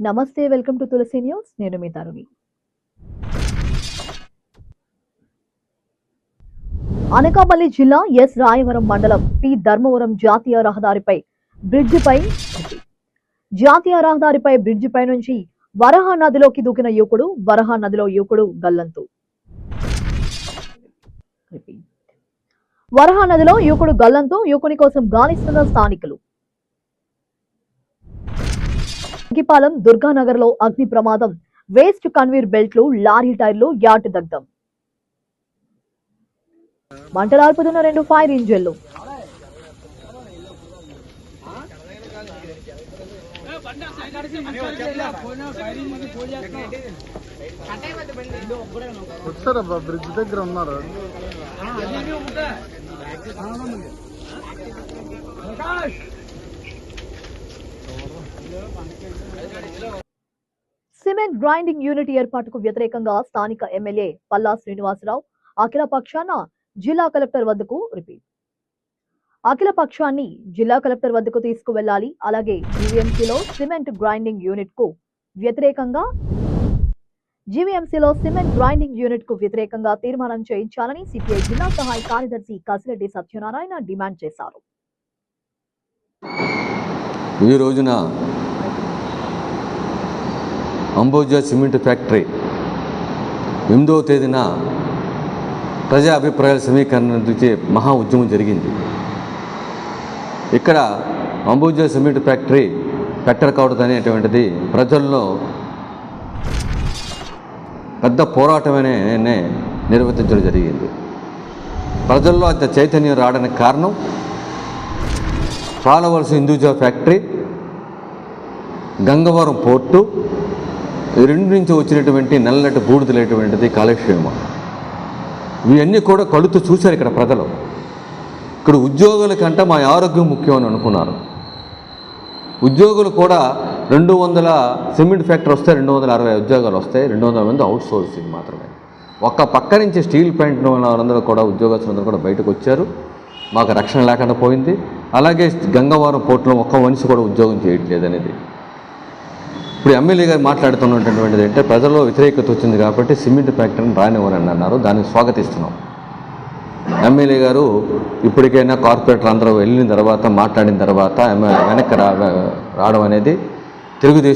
నమస్తే welcome to Tulasi news. నేను మీ తరుణి. అనకాపల్లి జిల్లా ఎస్ రాయవరం మండలం పి ధర్మవరం జాతీయ రహదారిపై బ్రిడ్జిపై జాతీయ రహదారిపై బ్రిడ్జిపై నుంచి వరహ నదిలోకి దూకిన యువకుడు వరహ నదిలో యువకుడు గల్లంతు. వరహ నదిలో యువకుడు గల్లంతు యువకుని కోసం గాలిస్తున్న స్థానికులు. అగ్గిపాలెం దుర్గానగర్లో అగ్ని ప్రమాదం వేస్ట్ కన్వీర్ బెల్ట్లు లారీ టైర్లు యార్డ్ దగ్ధం మంటలార్పుతున్న రెండు ఫైర్ ఇంజన్లు వచ్చారబ్బా బ్రిడ్జ్ దగ్గర ఉన్నారు సిమెంట్ గ్రైండింగ్ యూనిట్ ఏర్పాటుకు వ్యతిరేకంగా స్థానిక ఎమ్మెల్యే పల్లా శ్రీనివాసరావు అఖిల పక్షాన జిల్లా కలెక్టర్ వద్దకు రిపీట్. అఖిల పక్షాన్ని జిల్లా కలెక్టర్ వద్దకు తీసుకువెళ్ళాలి అలాగే జీవీఎంసీలో సిమెంట్ గ్రైండింగ్ యూనిట్కు వ్యతిరేకంగా జీవీఎంసీలో సిమెంట్ గ్రైండింగ్ యూనిట్కు వ్యతిరేకంగా తీర్మానం చేయించాలని సిపిఐ జిల్లా సహాయ కార్యదర్శి కసిరెడ్డి సత్యనారాయణ డిమాండ్ చేశారు. ఈ రోజున అంబోజా సిమెంట్ ఫ్యాక్టరీ ఎనిమిదవ తేదీన ప్రజా అభిప్రాయాల సమీకరణ నుంచి మహా ఉద్యమం జరిగింది. ఇక్కడ అంబోజా సిమెంట్ ఫ్యాక్టరీ పెట్టకూడదు అనేటువంటిది ప్రజల్లో పెద్ద పోరాటమనే నిర్వర్తించడం జరిగింది. ప్రజల్లో అంత చైతన్యం రావడానికి కారణం పాలవలస హిందూజా ఫ్యాక్టరీ గంగవరం పోర్టు రెండు నుంచి వచ్చినటువంటి నల్లటి బూడిదలేటువంటిది కాలక్షేమ. ఇవన్నీ కూడా కడుతూ చూశారు ఇక్కడ ప్రజలు. ఇక్కడ ఉద్యోగుల కంటే మా ఆరోగ్యం ముఖ్యం అని అనుకున్నారు. ఉద్యోగులు కూడా రెండు వందల సిమెంట్ ఫ్యాక్టరీ వస్తే రెండు వందల అరవై ఉద్యోగాలు వస్తాయి రెండు వందల మంది అవుట్ సోర్సింగ్ మాత్రమే. ఒక్క పక్క నుంచి స్టీల్ ప్లాంట్ వాళ్ళందరూ కూడా ఉద్యోగస్తులందరూ కూడా బయటకు వచ్చారు. మాకు రక్షణ లేకుండా పోయింది. అలాగే గంగవరం పోర్టులో ఒక్క మనిషి కూడా ఉద్యోగం చేయట్లేదు అనేది. ఇప్పుడు ఎమ్మెల్యే గారు మాట్లాడుతున్నటువంటిది అంటే ప్రజల్లో వ్యతిరేకత వచ్చింది కాబట్టి సిమెంట్ ఫ్యాక్టరీని రానివ్వరని అన్నారు దాన్ని స్వాగతిస్తున్నాం. ఎమ్మెల్యే గారు ఇప్పటికైనా కార్పొరేటర్ అందరూ వెళ్ళిన తర్వాత మాట్లాడిన తర్వాత ఎమ్మెల్యే వెనక్కి రావడం అనేది తెలుగుదేశం